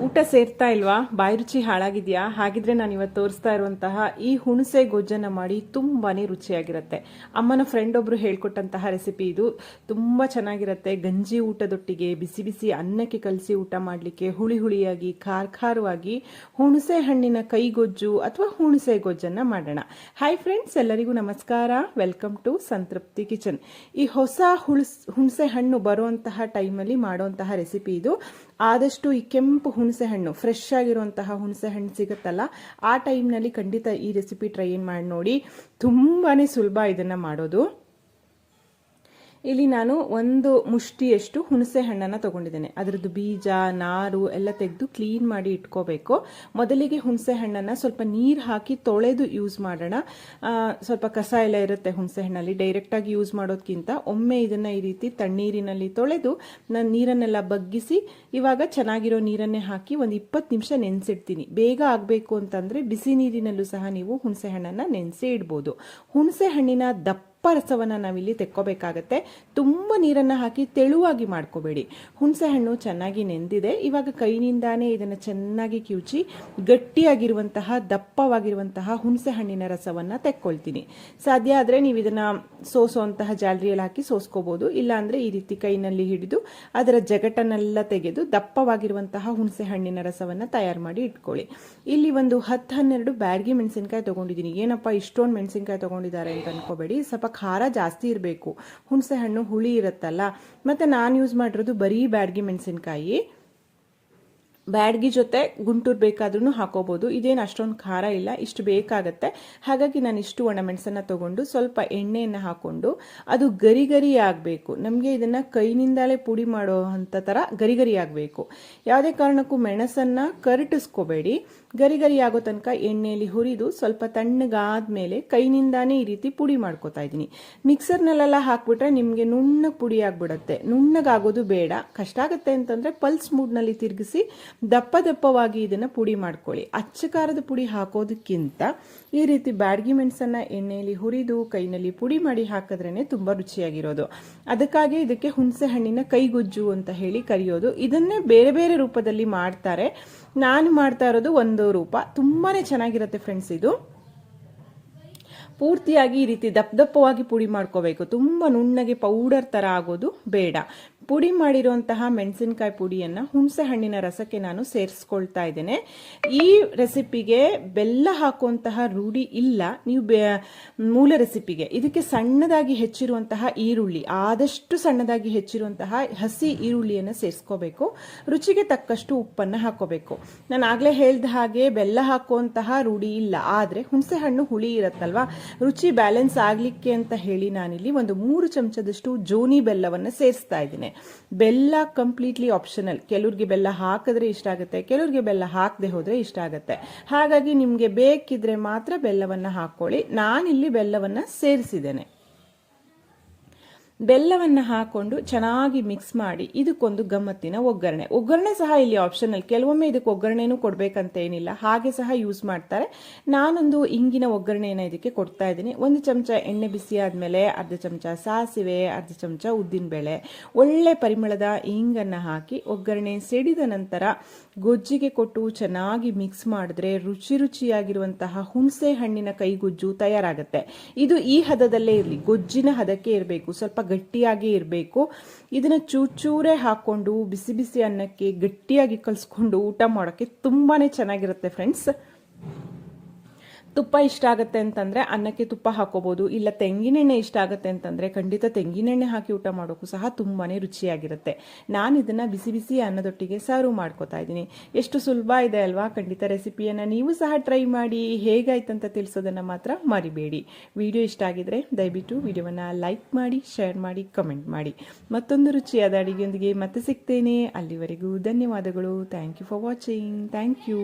ಊಟ ಸೇರ್ತಾ ಇಲ್ವಾ? ಬಾಯಿ ರುಚಿ ಹಾಳಾಗಿದೆಯಾ? ಹಾಗಿದ್ರೆ ನಾನು ಇವತ್ತು ತೋರಿಸ್ತಾ ಇರುವಂತಹ ಈ ಹುಣಸೆ ಗೊಜ್ಜನ್ನು ಮಾಡಿ ತುಂಬಾನೇ ರುಚಿಯಾಗಿರುತ್ತೆ. ಅಮ್ಮನ ಫ್ರೆಂಡ್ ಒಬ್ರು ಹೇಳ್ಕೊಟ್ಟಂತಹ ರೆಸಿಪಿ ಇದು. ತುಂಬ ಚೆನ್ನಾಗಿರುತ್ತೆ. ಗಂಜಿ ಊಟದೊಟ್ಟಿಗೆ ಬಿಸಿ ಬಿಸಿ ಅನ್ನಕ್ಕೆ ಕಲಸಿ ಊಟ ಮಾಡಲಿಕ್ಕೆ ಹುಳಿ ಹುಳಿಯಾಗಿ, ಖಾರ ಖಾರವಾಗಿ ಹುಣಸೆ ಹಣ್ಣಿನ ಕೈಗೊಜ್ಜು ಅಥವಾ ಹುಣಸೆ ಗೊಜ್ಜನ್ನು ಮಾಡೋಣ. ಹಾಯ್ ಫ್ರೆಂಡ್ಸ್ ಎಲ್ಲರಿಗೂ ನಮಸ್ಕಾರ. Welcome to Santrupti kitchen. ಈ ಹೊಸ ಹುಣಸೆ ಹಣ್ಣು ಬರುವಂತಹ ಟೈಮಲ್ಲಿ ಮಾಡುವಂತಹ ರೆಸಿಪಿ ಇದು. ಆದಷ್ಟು ಈ ಕೆಂಪು ಹುಣಸೆ ಹಣ್ಣು ಫ್ರೆಶ್ ಆಗಿರುವಂತಹ ಹುಣಸೆ ಹಣ್ಣು ಸಿಗುತ್ತಲ್ಲ, ಆ ಟೈಮ್ನಲ್ಲಿ ಖಂಡಿತ ಈ ರೆಸಿಪಿ ಟ್ರೈ ಮಾಡಿ ನೋಡಿ ತುಂಬಾ ಸುಲಭ ಇದನ್ನು ಮಾಡೋದು. ಇಲ್ಲಿ ನಾನು ಒಂದು ಮುಷ್ಟಿಯಷ್ಟು ಹುಣಸೆ ಹಣ್ಣನ್ನು ತಗೊಂಡಿದ್ದೇನೆ. ಅದರದ್ದು ಬೀಜ, ನಾರು ಎಲ್ಲ ತೆಗೆದು ಕ್ಲೀನ್ ಮಾಡಿ ಇಟ್ಕೋಬೇಕು. ಮೊದಲಿಗೆ ಹುಣಸೆ ಹಣ್ಣನ್ನು ಸ್ವಲ್ಪ ನೀರು ಹಾಕಿ ತೊಳೆದು ಯೂಸ್ ಮಾಡೋಣ. ಸ್ವಲ್ಪ ಕಸ ಎಲ್ಲ ಇರುತ್ತೆ ಹುಣಸೆ ಹಣ್ಣಲ್ಲಿ. ಡೈರೆಕ್ಟಾಗಿ ಯೂಸ್ ಮಾಡೋದಕ್ಕಿಂತ ಒಮ್ಮೆ ಇದನ್ನು ಈ ರೀತಿ ತಣ್ಣೀರಿನಲ್ಲಿ ತೊಳೆದು ನಾನು ನೀರನ್ನೆಲ್ಲ ಬಗ್ಗಿಸಿ ಇವಾಗ ಚೆನ್ನಾಗಿರೋ ನೀರನ್ನೇ ಹಾಕಿ ಒಂದು ಇಪ್ಪತ್ತು ನಿಮಿಷ ನೆನೆಸಿಡ್ತೀನಿ. ಬೇಗ ಆಗಬೇಕು ಅಂತಂದರೆ ಬಿಸಿ ನೀರಿನಲ್ಲೂ ಸಹ ನೀವು ಹುಣಸೆ ಹಣ್ಣನ್ನು ನೆನೆಸಿ ಇಡ್ಬೋದು. ಹುಣಸೆ ಹಣ್ಣಿನ ದಪ್ಪ ದಪ್ಪ ರಸವನ್ನು ನಾವಿಲ್ಲಿ ತೆಕ್ಕೋಬೇಕಾಗತ್ತೆ. ತುಂಬ ನೀರನ್ನು ಹಾಕಿ ತೆಳುವಾಗಿ ಮಾಡ್ಕೋಬೇಡಿ. ಹುಣಸೆ ಹಣ್ಣು ಚೆನ್ನಾಗಿ ನೆಂದಿದೆ. ಇವಾಗ ಕೈನಿಂದಾನೇ ಇದನ್ನು ಚೆನ್ನಾಗಿ ಕಿವುಚಿ ಗಟ್ಟಿಯಾಗಿರುವಂತಹ, ದಪ್ಪವಾಗಿರುವಂತಹ ಹುಣಸೆ ಹಣ್ಣಿನ ರಸವನ್ನು ತೆಕ್ಕೊಳ್ತೀನಿ. ಸಾಧ್ಯ ಆದರೆ ನೀವು ಇದನ್ನು ಸೋಸುವಂತಹ ಜಾಲರಿಯಲ್ಲಿ ಹಾಕಿ ಸೋಸ್ಕೋಬೋದು. ಇಲ್ಲಾಂದರೆ ಈ ರೀತಿ ಕೈನಲ್ಲಿ ಹಿಡಿದು ಅದರ ಜಗಟನ್ನೆಲ್ಲ ತೆಗೆದು ದಪ್ಪವಾಗಿರುವಂತಹ ಹುಣಸೆ ಹಣ್ಣಿನ ರಸವನ್ನು ತಯಾರು ಮಾಡಿ ಇಟ್ಕೊಳ್ಳಿ. ಇಲ್ಲಿ ಒಂದು ಹತ್ತು ಹನ್ನೆರಡು ಬ್ಯಾಡ್ಗಿ ಮೆಣಸಿನಕಾಯಿ ತೊಗೊಂಡಿದ್ದೀನಿ. ಏನಪ್ಪ ಇಷ್ಟೊಂದು ಮೆಣಸಿನ್ಕಾಯಿ ತೊಗೊಂಡಿದ್ದಾರೆ ಅಂತ ಅನ್ಕೋಬೇಡಿ. ಸ್ವಲ್ಪ ಖಾರ ಜಾಸ್ತಿ ಇರಬೇಕು. ಹುಣಸೆ ಹಣ್ಣು ಹುಳಿ ಇರುತ್ತಲ್ಲ ಮತ್ತು ನಾನು ಯೂಸ್ ಮಾಡಿರೋದು ಬರೀ ಬ್ಯಾಡ್ಗಿ ಮೆಣಸಿನ್ಕಾಯಿ. ಬ್ಯಾಡ್ಗಿ ಜೊತೆ ಗುಂಟೂರು ಬೇಕಾದ್ರೂ ಹಾಕೋಬಹುದು ಇದೇನು ಅಷ್ಟೊಂದು ಖಾರ ಇಲ್ಲ, ಇಷ್ಟು ಬೇಕಾಗತ್ತೆ. ಹಾಗಾಗಿ ನಾನು ಇಷ್ಟು ಒಣಮೆಣಸನ್ನು ತಗೊಂಡು ಸ್ವಲ್ಪ ಎಣ್ಣೆಯನ್ನು ಹಾಕೊಂಡು ಅದು ಗರಿ ಗರಿ ಆಗಬೇಕು. ನಮಗೆ ಇದನ್ನು ಕೈನಿಂದಲೇ ಪುಡಿ ಮಾಡೋ ಅಂಥ ಥರ ಗರಿ ಗರಿ ಆಗಬೇಕು. ಯಾವುದೇ ಕಾರಣಕ್ಕೂ ಮೆಣಸನ್ನು ಕರಟಿಸ್ಕೋಬೇಡಿ. ಗರಿ ಗರಿ ಆಗೋ ತನಕ ಎಣ್ಣೆಯಲ್ಲಿ ಹುರಿದು ಸ್ವಲ್ಪ ತಣ್ಣಗಾದ್ಮೇಲೆ ಕೈನಿಂದಾನೇ ಈ ರೀತಿ ಪುಡಿ ಮಾಡ್ಕೋತಾ ಇದ್ದೀನಿ. ಮಿಕ್ಸರ್ನಲ್ಲೆಲ್ಲ ಹಾಕ್ಬಿಟ್ರೆ ನಿಮಗೆ ನುಣ್ಣಗೆ ಪುಡಿ ಆಗ್ಬಿಡತ್ತೆ. ನುಣ್ಣಗಾಗೋದು ಬೇಡ. ಕಷ್ಟ ಆಗುತ್ತೆ ಅಂತಂದ್ರೆ ಪಲ್ಸ್ ಮೂಡ್ನಲ್ಲಿ ತಿರುಗಿಸಿ ದಪ್ಪ ದಪ್ಪವಾಗಿ ಇದನ್ನ ಪುಡಿ ಮಾಡ್ಕೊಳ್ಳಿ. ಅಚ್ಚ ಖಾರದ ಪುಡಿ ಹಾಕೋದಕ್ಕಿಂತ ಈ ರೀತಿ ಬ್ಯಾಡ್ಗಿ ಮೆಣಸನ್ನು ಎಣ್ಣೆಯಲ್ಲಿ ಹುರಿದು ಕೈನಲ್ಲಿ ಪುಡಿ ಮಾಡಿ ಹಾಕಿದ್ರೇನೆ ತುಂಬಾ ರುಚಿಯಾಗಿರೋದು. ಅದಕ್ಕಾಗಿ ಇದಕ್ಕೆ ಹುಣಸೆ ಹಣ್ಣಿನ ಕೈಗುಜ್ಜು ಅಂತ ಹೇಳಿ ಕರೆಯೋದು. ಇದನ್ನೇ ಬೇರೆ ಬೇರೆ ರೂಪದಲ್ಲಿ ಮಾಡ್ತಾರೆ. ನಾನು ಮಾಡ್ತಾ ಇರೋದು ಒಂದು ರೂಪ. ತುಂಬಾನೇ ಚೆನ್ನಾಗಿರುತ್ತೆ ಫ್ರೆಂಡ್ಸ್ ಇದು. ಪೂರ್ತಿಯಾಗಿ ಈ ರೀತಿ ದಪ್ಪ ದಪ್ಪವಾಗಿ ಪುಡಿ ಮಾಡ್ಕೋಬೇಕು. ತುಂಬ ನುಣ್ಣಗೆ ಪೌಡರ್ ಥರ ಆಗೋದು ಬೇಡ. ಪುಡಿ ಮಾಡಿರುವಂತಹ ಮೆಣಸಿನಕಾಯಿ ಪುಡಿಯನ್ನು ಹುಣಸೆ ಹಣ್ಣಿನ ರಸಕ್ಕೆ ನಾನು ಸೇರಿಸ್ಕೊಳ್ತಾ ಇದ್ದೇನೆ. ಈ ರೆಸಿಪಿಗೆ ಬೆಲ್ಲ ಹಾಕುವಂತಹ ರೂಢಿ ಇಲ್ಲ. ನೀವು ಮೂಲ ರೆಸಿಪಿಗೆ. ಇದಕ್ಕೆ ಸಣ್ಣದಾಗಿ ಹೆಚ್ಚಿರುವಂತಹ ಈರುಳ್ಳಿ, ಆದಷ್ಟು ಸಣ್ಣದಾಗಿ ಹೆಚ್ಚಿರುವಂತಹ ಹಸಿ ಈರುಳ್ಳಿಯನ್ನು ಸೇರಿಸ್ಕೋಬೇಕು. ರುಚಿಗೆ ತಕ್ಕಷ್ಟು ಉಪ್ಪನ್ನು ಹಾಕೋಬೇಕು. ನಾನು ಆಗಲೇ ಹೇಳಿದ ಹಾಗೆ ಬೆಲ್ಲ ಹಾಕುವಂತಹ ರೂಢಿ ಇಲ್ಲ. ಆದರೆ ಹುಣಸೆ ಹಣ್ಣು ಹುಳಿ ಇರುತ್ತಲ್ವಾ? ರುಚಿ ಬ್ಯಾಲೆನ್ಸ್ ಆಗಲಿಕ್ಕೆ ಅಂತ ಹೇಳಿ ನಾನಿಲ್ಲಿ ಒಂದು ಮೂರು ಚಮಚದಷ್ಟು ಜೋನಿ ಬೆಲ್ಲವನ್ನು ಸೇರಿಸ್ತಾ ಇದ್ದೀನಿ. ಬೆಲ್ಲ ಕಂಪ್ಲೀಟ್ಲಿ ಆಪ್ಷನಲ್ ಕೆಲವ್ರಿಗೆ ಬೆಲ್ಲ ಹಾಕಿದ್ರೆ ಇಷ್ಟ ಆಗುತ್ತೆ, ಕೆಲವ್ರಿಗೆ ಬೆಲ್ಲ ಹಾಕದೆ ಹೋದ್ರೆ ಇಷ್ಟ ಆಗುತ್ತೆ. ಹಾಗಾಗಿ ನಿಮಗೆ ಬೇಕಿದ್ರೆ ಮಾತ್ರ ಬೆಲ್ಲವನ್ನು ಹಾಕೊಳ್ಳಿ. ನಾನಿಲ್ಲಿ ಬೆಲ್ಲವನ್ನು ಸೇರಿಸಿದ್ದೇನೆ. ಬೆಲ್ಲವನ್ನು ಹಾಕೊಂಡು ಚೆನ್ನಾಗಿ ಮಿಕ್ಸ್ ಮಾಡಿ ಇದಕ್ಕೊಂದು ಗಮ್ಮತ್ತಿನ ಒಗ್ಗರಣೆ. ಒಗ್ಗರಣೆ ಸಹ ಇಲ್ಲಿ ಆಪ್ಷನಲ್ ಕೆಲವೊಮ್ಮೆ ಇದಕ್ಕೆ ಒಗ್ಗರಣೆನೂ ಕೊಡಬೇಕಂತ ಏನಿಲ್ಲ. ಹಾಗೆ ಸಹ ಯೂಸ್ ಮಾಡ್ತಾರೆ. ನಾನೊಂದು ಇಂಗಿನ ಒಗ್ಗರಣೆಯನ್ನು ಇದಕ್ಕೆ ಕೊಡ್ತಾ ಇದ್ದೀನಿ. ಒಂದು ಚಮಚ ಎಣ್ಣೆ ಬಿಸಿ ಆದಮೇಲೆ ಅರ್ಧ ಚಮಚ ಸಾಸಿವೆ, ಅರ್ಧ ಚಮಚ ಉದ್ದಿನಬೇಳೆ ಒಳ್ಳೆ ಪರಿಮಳದ ಇಂಗನ್ನು ಹಾಕಿ ಒಗ್ಗರಣೆ ಸಿಡಿದ ನಂತರ ಗೊಜ್ಜಿಗೆ ಕೊಟ್ಟು ಚೆನ್ನಾಗಿ ಮಿಕ್ಸ್ ಮಾಡಿದ್ರೆ ರುಚಿ ರುಚಿಯಾಗಿರುವಂತಹ ಹುಣಸೆ ಹಣ್ಣಿನ ಕೈಗೊಜ್ಜು ತಯಾರಾಗುತ್ತೆ. ಇದು ಈ ಹದದಲ್ಲೇ ಇರಲಿ. ಗೊಜ್ಜಿನ ಹದಕ್ಕೆ ಇರಬೇಕು. ಸ್ವಲ್ಪ ಗಟ್ಟಿಯಾಗಿ ಇರಬೇಕು. ಇದನ್ನು ಚೂಚೂರೆ ಹಾಕ್ಕೊಂಡು, ಬಿಸಿ ಬಿಸಿ ಅನ್ನಕ್ಕೆ ಗಟ್ಟಿಯಾಗಿ ಕಲಿಸ್ಕೊಂಡು ಊಟ ಮಾಡೋಕ್ಕೆ ತುಂಬಾ ಚೆನ್ನಾಗಿರುತ್ತೆ ಫ್ರೆಂಡ್ಸ್ ತುಪ್ಪ ಇಷ್ಟ ಆಗುತ್ತೆ ಅಂತಂದ್ರೆ ಅನ್ನಕ್ಕೆ ತುಪ್ಪ ಹಾಕೋಬಹುದು ಇಲ್ಲ ತೆಂಗಿನೆಣ್ಣೆ ಇಷ್ಟ ಆಗುತ್ತೆ ಅಂತಂದ್ರೆ ಖಂಡಿತ ತೆಂಗಿನೆಣ್ಣೆ ಹಾಕಿ ಊಟ ಮಾಡೋಕ್ಕೂ ಸಹ ತುಂಬಾನೇ ರುಚಿಯಾಗಿರುತ್ತೆ. ನಾನು ಇದನ್ನ ಬಿಸಿ ಬಿಸಿ ಅನ್ನದೊಟ್ಟಿಗೆ ಸರ್ವ್ ಮಾಡ್ಕೋತಾ ಇದ್ದೀನಿ. ಎಷ್ಟು ಸುಲಭ ಇದೆ ಅಲ್ವಾ? ಖಂಡಿತ ರೆಸಿಪಿಯನ್ನ ನೀವು ಸಹ ಟ್ರೈ ಮಾಡಿ. ಹೇಗಾಯ್ತಂತ ತಿಳಿಸೋದನ್ನ ಮಾತ್ರ ಮರಿಬೇಡಿ. ವಿಡಿಯೋ ಇಷ್ಟ ಆಗಿದ್ರೆ ದಯವಿಟ್ಟು ವಿಡಿಯೋವನ್ನ ಲೈಕ್ ಮಾಡಿ, ಶೇರ್ ಮಾಡಿ, ಕಮೆಂಟ್ ಮಾಡಿ. ಮತ್ತೊಂದು ರುಚಿಯಾದ ಅಡಿಗೆಯೊಂದಿಗೆ ಮತ್ತೆ ಸಿಗ್ತೇನೆ. ಅಲ್ಲಿವರೆಗೂ ಧನ್ಯವಾದಗಳು. Thank you for watching. Thank you.